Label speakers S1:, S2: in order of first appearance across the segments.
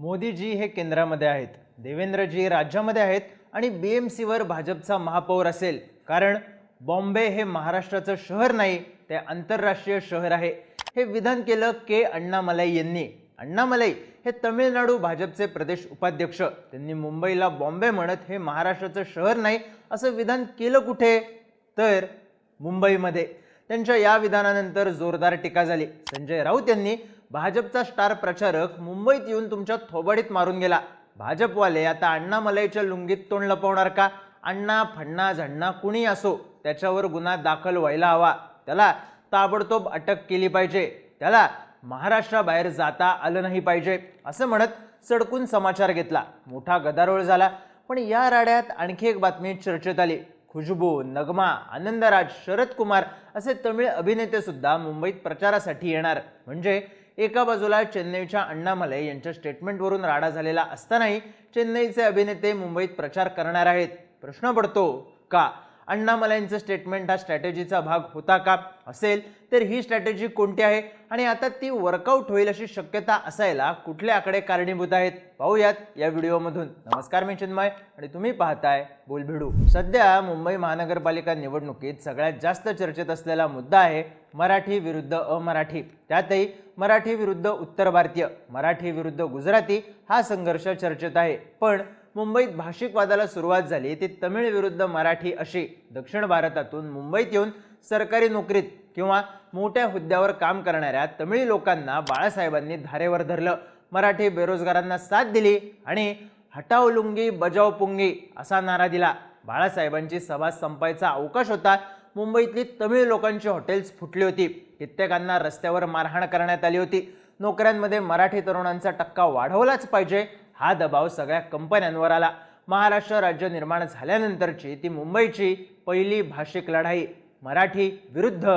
S1: मोदीजी हे केंद्रामध्ये आहेत देवेंद्रजी राज्यामध्ये आहेत आणि बी एम सीवर भाजपचा महापौर असेल. कारण बॉम्बे हे महाराष्ट्राचं शहर नाही ते आंतरराष्ट्रीय शहर आहे. हे विधान केलं के अण्णामलाई यांनी. अण्णामलाई हे तमिळनाडू भाजपचे प्रदेश उपाध्यक्ष. त्यांनी मुंबईला बॉम्बे म्हणत हे महाराष्ट्राचं शहर नाही असं विधान केलं कुठे? तर मुंबईमध्ये. त्यांच्या या विधानानंतर जोरदार टीका झाली. संजय राऊत यांनी भाजपचा स्टार प्रचारक मुंबईत येऊन तुमच्या थोबाडीत मारून गेला. भाजपवाले आता अण्णा मलाईच्या लुंगीत तोंड लपवणार का? अण्णा फण्णा झण्णा कुणी असो त्याच्यावर गुन्हा दाखल व्हायला हवा. त्याला ताबडतोब अटक केली पाहिजे. त्याला महाराष्ट्राबाहेर जाता आलं नाही पाहिजे. असं म्हणत सडकून समाचार घेतला. मोठा गदारोळ झाला. पण या राड्यात आणखी एक बातमी चर्चेत आली. खुशबू नगमा आनंदराज शरद कुमार असे तमिळ अभिनेते सुद्धा मुंबईत प्रचारासाठी येणार. म्हणजे एका बाजूला चेन्नईच्या अण्णामले यांच्या स्टेटमेंटवरून राडा झालेला असतानाही चेन्नईचे अभिनेते मुंबईत प्रचार करणार आहेत. प्रश्न पडतो का? अण्णामलाईंचं स्टेटमेंट हा स्ट्रॅटेजीचा भाग होता का? असेल तर ही स्ट्रॅटेजी कोणती आहे? आणि आता ती वर्कआउट होईल अशी शक्यता असायला कुठले आकडे कारणीभूत आहेत? पाहूयात या व्हिडिओमधून. नमस्कार मी चिन्मय आणि तुम्ही पाहताय बोलभिडू. सध्या मुंबई महानगरपालिका निवडणुकीत सगळ्यात जास्त चर्चेत असलेला मुद्दा आहे मराठी विरुद्ध अमराठी. त्यातही मराठी विरुद्ध उत्तर भारतीय मराठी विरुद्ध गुजराती हा संघर्ष चर्चेत आहे. पण मुंबईत भाषिक वादाला सुरुवात झाली. ती तमिळ विरुद्ध मराठी अशी दक्षिण भारतातून मुंबईत येऊन सरकारी नोकरीत किंवा मोठ्या हुद्द्यावर काम करणाऱ्या तमिळी लोकांना बाळासाहेबांनी धारेवर धरलं. मराठी बेरोजगारांना साथ दिली आणि हटाव लुंगी बजाव पुंगी असा नारा दिला. बाळासाहेबांची सभा संपायचा अवकाश होता. मुंबईतली तमिळ लोकांची हॉटेल्स फुटली होती. कित्येकांना रस्त्यावर मारहाण करण्यात आली होती. नोकऱ्यांमध्ये मराठी तरुणांचा टक्का वाढवलाच पाहिजे. हा दबाव सगळ्या कंपन्यांवर आला. महाराष्ट्र राज्य निर्माण झाल्यानंतरची ती मुंबईची पहिली भाषिक लढाई मराठी विरुद्ध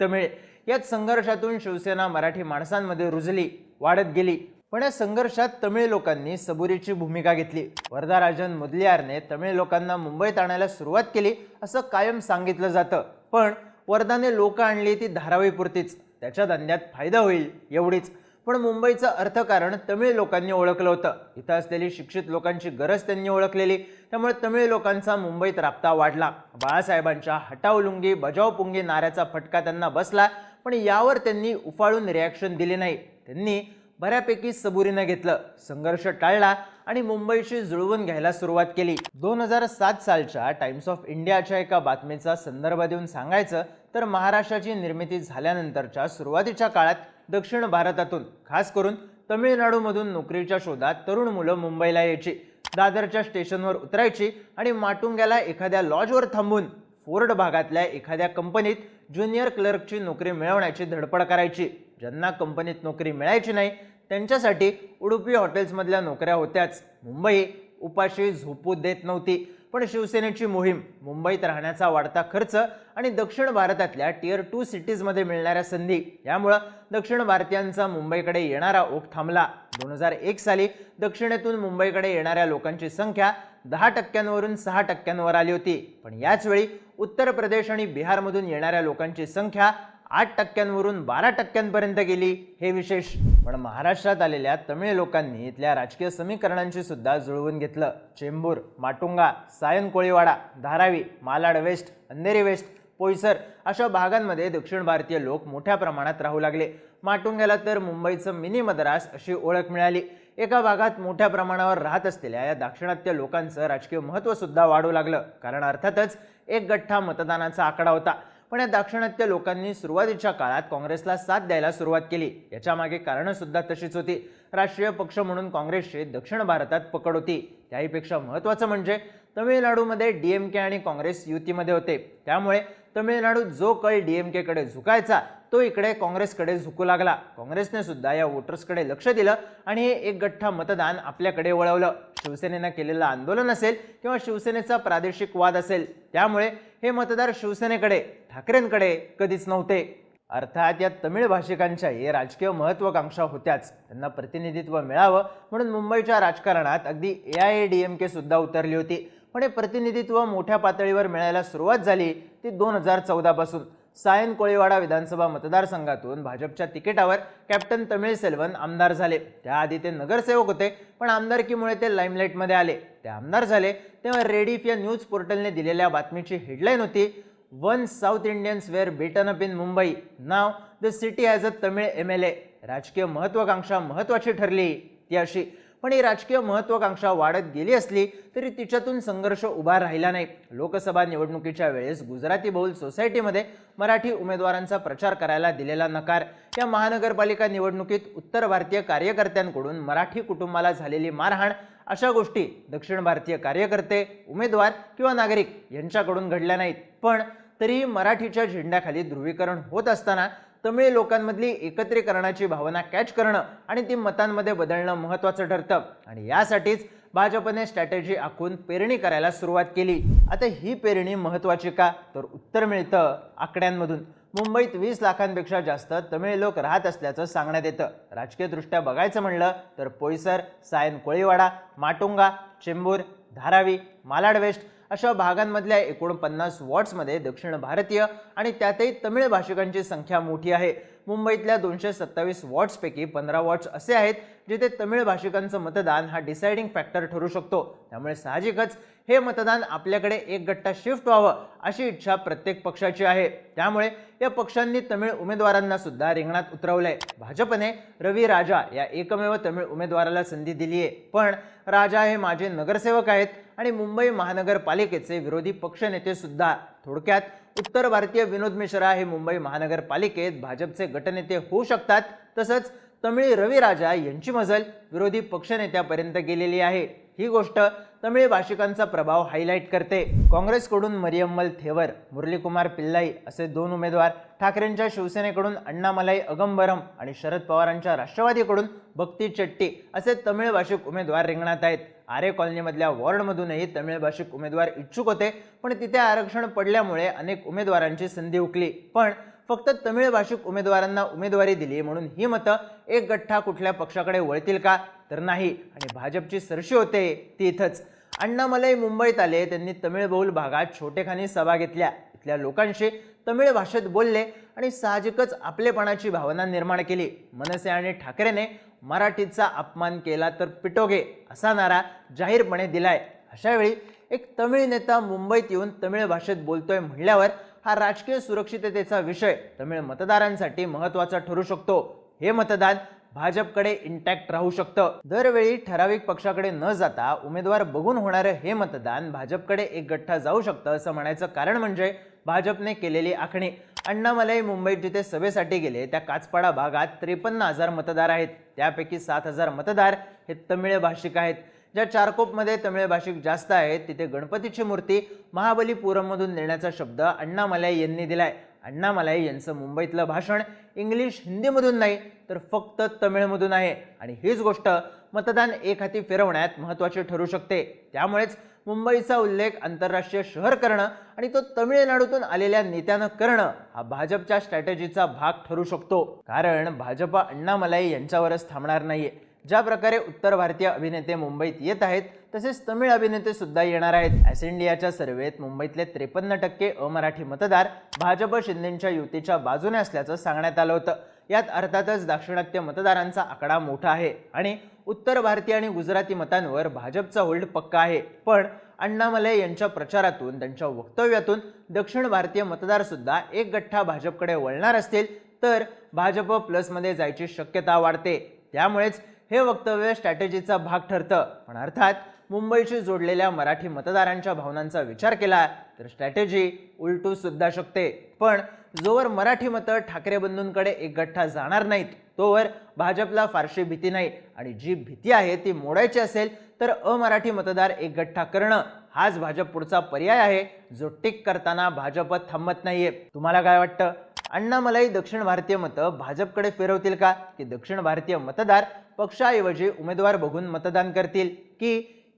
S1: तमिळ. यात संघर्षातून शिवसेना मराठी माणसांमध्ये रुजली वाढत गेली. पण या संघर्षात तमिळ लोकांनी सबुरीची भूमिका घेतली. वरदाराजन मुदलियारने तमिळ लोकांना मुंबईत आणायला सुरुवात केली असं कायम सांगितलं जातं. पण वर्धाने लोकं आणली ती धारावीपुरतीच. त्याच्या धंद्यात फायदा होईल एवढीच. पण मुंबईचं अर्थकारण तमिळ लोकांनी ओळखलं होतं. इथं असलेली शिक्षित लोकांची गरज त्यांनी ओळखलेली. त्यामुळे तमिळ लोकांचा मुंबईत राबता वाढला. बाळासाहेबांच्या हटाव लुंगी बजाव पुंगी नाऱ्याचा फटका त्यांना बसला पण यावर त्यांनी उफाळून रिॲक्शन दिली नाही. त्यांनी बऱ्यापैकी सबुरीनं घेतलं. संघर्ष टाळला आणि मुंबईशी जुळवून घ्यायला सुरुवात केली. दोन हजार सात सालच्या टाइम्स ऑफ इंडियाच्या एका बातमीचा संदर्भ देऊन सांगायचं तर महाराष्ट्राची निर्मिती झाल्यानंतरच्या सुरुवातीच्या काळात दक्षिण भारतातून खास करून तमिळनाडूमधून नोकरीच्या शोधात तरुण मुलं मुंबईला यायची. दादरच्या स्टेशनवर उतरायची आणि माटुंग्याला एखाद्या लॉजवर थांबून फोर्ड भागातल्या एखाद्या कंपनीत ज्युनियर क्लर्कची नोकरी मिळवण्याची धडपड करायची. ज्यांना कंपनीत नोकरी मिळायची नाही त्यांच्यासाठी उडुपी हॉटेल्समधल्या नोकऱ्या होत्याच. मुंबई उपाशी झोपू देत नव्हती. पण शिवसेनेची मोहीम मुंबईत राहण्याचा वाढता खर्च आणि दक्षिण भारतातल्या टिअर टू सिटीजमध्ये मिळणाऱ्या संधी यामुळं दक्षिण भारतीयांचा मुंबईकडे येणारा ओघ थांबला. दोन हजार एक साली दक्षिणेतून मुंबईकडे येणाऱ्या लोकांची संख्या दहा टक्क्यांवरून सहा टक्क्यांवर आली होती. पण याचवेळी उत्तर प्रदेश आणि बिहारमधून येणाऱ्या लोकांची संख्या आठ टक्क्यांवरून बारा टक्क्यांपर्यंत गेली. हे विशेष पण महाराष्ट्रात आलेल्या तमिळ लोकांनी इथल्या राजकीय समीकरणांची सुद्धा जुळवून घेतलं. चेंबूर माटुंगा सायन कोळीवाडा धारावी मालाड वेस्ट अंधेरी वेस्ट पोयसर अशा भागांमध्ये दक्षिण भारतीय लोक मोठ्या प्रमाणात राहू लागले. माटुंग्याला तर मुंबईचं मिनी मद्रास अशी ओळख मिळाली. एका भागात मोठ्या प्रमाणावर राहत असलेल्या या दाक्षिणात्य लोकांचं राजकीय महत्त्व सुद्धा वाढू लागलं. कारण अर्थातच एक गठ्ठा मतदानाचा आकडा होता. पण या दाक्षिणात्य लोकांनी सुरुवातीच्या काळात काँग्रेसला साथ द्यायला सुरुवात केली. याच्या मागे कारणं सुद्धा तशीच होती. राष्ट्रीय पक्ष म्हणून काँग्रेसची दक्षिण भारतात पकड होती. त्याहीपेक्षा महत्त्वाचं म्हणजे तमिळनाडूमध्ये डी एम के आणि काँग्रेस युतीमध्ये होते. त्यामुळे तमिळनाडू जो कल डी एम केकडे झुकायचा तो इकडे काँग्रेसकडे झुकू लागला. काँग्रेसने सुद्धा या वोटर्सकडे लक्ष दिलं आणि हे एक गठ्ठा मतदान आपल्याकडे वळवलं. शिवसेनेनं केलेलं आंदोलन असेल किंवा शिवसेनेचा प्रादेशिक वाद असेल त्यामुळे हे मतदार शिवसेनेकडे ठाकरेंकडे कधीच नव्हते. अर्थात या तमिळ भाषिकांच्या हे राजकीय महत्वाकांक्षा होत्याच. त्यांना प्रतिनिधित्व मिळावं म्हणून मुंबईच्या राजकारणात अगदी A I A D M K सुद्धा उतरली होती. पण हे प्रतिनिधित्व मोठ्या पातळीवर मिळायला सुरुवात झाली ती दोन हजार चौदापासून सायन कोळीवाडा विधानसभा मतदारसंघातून भाजपच्या तिकिटावर कॅप्टन तमिळ सेल्वन आमदार झाले. त्याआधी ते नगरसेवक होते पण आमदारकीमुळे ते लाईमलाईटमध्ये आले. ते आमदार झाले तेव्हा रेडिफ या न्यूज पोर्टलने दिलेल्या बातमीची हेडलाईन होती one south Indians were beaten up in Mumbai now the city has a Tamil M L A. राजकीय महत्वाकांक्षा महत्वाची ठरली ती अशी. पण ही राजकीय महत्त्वाकांक्षा वाढत गेली असली तरी तिच्यातून संघर्ष उभा राहिला नाही. लोकसभा निवडणुकीच्या वेळेस गुजराती बहुल सोसायटीमध्ये मराठी उमेदवारांचा प्रचार करायला दिलेला नकार. या महानगरपालिका निवडणुकीत उत्तर भारतीय कार्यकर्त्यांकडून मराठी कुटुंबाला झालेली मारहाण अशा गोष्टी दक्षिण भारतीय कार्यकर्ते उमेदवार किंवा नागरिक यांच्याकडून घडल्या नाहीत. पण तरीही मराठीच्या झेंड्याखाली ध्रुवीकरण होत असताना तमिळ लोकांमधली एकत्रीकरणाची भावना कॅच करणं आणि ती मतांमध्ये बदलणं महत्त्वाचं ठरतं. आणि यासाठीच भाजपने स्ट्रॅटेजी आखून पेरणी करायला सुरुवात केली. आता ही पेरणी महत्त्वाची का? तर उत्तर मिळतं आकड्यांमधून. मुंबईत वीस लाखांपेक्षा जास्त तमिळ लोक राहत असल्याचं सांगण्यात येतं. राजकीयदृष्ट्या बघायचं म्हणलं तर पोयसर सायन कोळीवाडा माटुंगा चेंबूर धारावी मालाड वेस्ट अशा भागांमधल्या एकोणपन्नास वॉर्ड्समध्ये दक्षिण भारतीय आणि त्यातही तमिळ भाषिकांची संख्या मोठी आहे. मुंबईतल्या दोनशे सत्तावीस वॉर्ड्सपैकी पंधरा वॉर्ड्स असे आहेत जिथे तमिळ भाषिकांचं मतदान हा डिसायडिंग फॅक्टर ठरू शकतो. त्यामुळे साहजिकच हे मतदान आपल्याकडे एक गट्टा शिफ्ट व्हावं अशी इच्छा प्रत्येक पक्षाची आहे. त्यामुळे या पक्षांनी तमिळ उमेदवारांना सुद्धा रिंगणात उतरवलंय. भाजपने रवी राजा या एकमेव तमिळ उमेदवाराला संधी दिली आहे पण राजा हे माझे नगरसेवक आहेत. आणि मुंबई महानगरपालिकेचे विरोधी पक्षनेते सुद्धा थोडक्यात उत्तर भारतीय विनोद मिश्रा हे मुंबई महानगरपालिकेत भाजपचे गटनेते होऊ शकतात. तसंच तमिळ रविराजा यांची मजल विरोधी पक्षनेत्यापर्यंत गेलेली आहे. ही गोष्ट तमिळ भाषिकांचा प्रभाव हायलाईट करते. काँग्रेसकडून मरियम्मल थेवर मुरलीकुमार पिल्लाई असे दोन उमेदवार ठाकरेंच्या शिवसेनेकडून अण्णामलाई अगंबरम आणि शरद पवारांच्या राष्ट्रवादीकडून भक्ती चट्टी असे तमिळ भाषिक उमेदवार रिंगणात आहेत. आरे कॉलनीमधल्या वॉर्डमधूनही तमिळ भाषिक उमेदवार इच्छुक होते पण तिथे आरक्षण पडल्यामुळे अनेक उमेदवारांची संधी हुकली. पण फक्त तमिळ भाषिक उमेदवारांना उमेदवारी दिली म्हणून ही मतं एक गठ्ठा कुठल्या पक्षाकडे वळतील का तर नाही. आणि भाजपची सरशी होते ती इथंच. अण्णामलई मुंबईत आले त्यांनी तमिळ बहुल भागात छोटेखानी सभा घेतल्या. इथल्या लोकांशी तमिळ भाषेत बोलले आणि साहजिकच आपलेपणाची भावना निर्माण केली. मनसे आणि ठाकरेने मराठीचा अपमान केला तर पिटोगे असा नारा जाहीरपणे दिलाय. अशावेळी एक तमिळ नेता मुंबईत येऊन तमिळ भाषेत बोलतोय म्हणल्यावर हा राजकीय सुरक्षिततेचा विषय. तमिळ मतदारांसाठी महत्त्वाचा ठरू शकतो. हे मतदान भाजपकडे इंटॅक्ट राहू शकतं. दरवेळी ठराविक पक्षाकडे न जाता उमेदवार बघून होणारं हे मतदान भाजपकडे एक गठ्ठा जाऊ शकतं असं म्हणायचं कारण म्हणजे भाजपने केलेली आखणी. अण्णामलाई मुंबईत जिथे सभेसाठी गेले त्या काचपाडा भागात त्रेपन्न हजार मतदार आहेत. त्यापैकी सात हजार मतदार हे तमिळ भाषिक आहेत. ज्या चारकोपमध्ये तमिळ भाषिक जास्त आहेत तिथे गणपतीची मूर्ती महाबलीपुरममधून नेण्याचा शब्द अण्णामलाई यांनी दिलाय. अण्णामलाई यांचं मुंबईतलं भाषण इंग्लिश हिंदीमधून नाही तर फक्त तमिळमधून आहे. आणि हीच गोष्ट मतदान एक हाती फिरवण्यात महत्त्वाची ठरू शकते. त्यामुळेच मुंबईचा उल्लेख आंतरराष्ट्रीय शहर करणं आणि तो तमिळनाडूतून आलेल्या नेत्यानं करणं हा भाजपच्या स्ट्रॅटेजीचा भाग ठरू शकतो. कारण भाजपा अण्णामलाई यांच्यावरच थांबणार नाहीये. ज्या प्रकारे उत्तर भारतीय अभिनेते मुंबईत येत आहेत तसेच तमिळ अभिनेते सुद्धा येणार आहेत. ॲस इंडियाच्या सर्वेत मुंबईतले त्रेपन्न टक्के अमराठी मतदार भाजप शिंदेच्या युतीच्या बाजूने असल्याचं सांगण्यात आलं होतं. यात अर्थातच दाक्षिणात्य मतदारांचा आकडा मोठा आहे आणि उत्तर भारतीय आणि गुजराती मतांवर भाजपचा होल्ड पक्का आहे. पण अण्णामलय यांच्या प्रचारातून त्यांच्या वक्तव्यातून दक्षिण भारतीय मतदारसुद्धा एक गठ्ठा भाजपकडे वळणार असतील तर भाजप प्लसमध्ये जायची शक्यता वाढते. त्यामुळेच हे वक्तव्य स्ट्रॅटेजीचा भाग ठरतं. पण अर्थात मुंबईशी जोडलेल्या मराठी मतदारांच्या भावनांचा विचार केला तर स्ट्रॅटेजी उलटू सुद्धा शकते. पण जोवर मराठी मतं ठाकरे बंधूंकडे एक गठ्ठा जाणार नाहीत तोवर भाजपला फारशी भीती नाही. आणि जी भीती आहे ती मोडायची असेल तर अमराठी मतदार एकगठ्ठा करणं हाच भाजप पुढचा पर्याय आहे जो टिक करताना भाजप थांबत नाहीये. तुम्हाला काय वाटतं? अण्णामलाई दक्षिण भारतीय मतं भाजपकडे फिरवतील का? की दक्षिण भारतीय मतदार पक्षाऐवजी उमेदवार बघून मतदान करतील की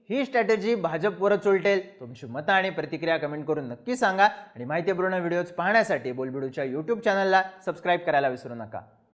S1: ही स्ट्रॅटेजी भाजपवरच उलटेल तुमची मतं आणि प्रतिक्रिया कमेंट करून नक्की सांगा. आणि माहितीपूर्ण व्हिडिओज पाहण्यासाठी बोलबिडूच्या यूट्यूब चॅनलला सबस्क्राईब करायला विसरू नका.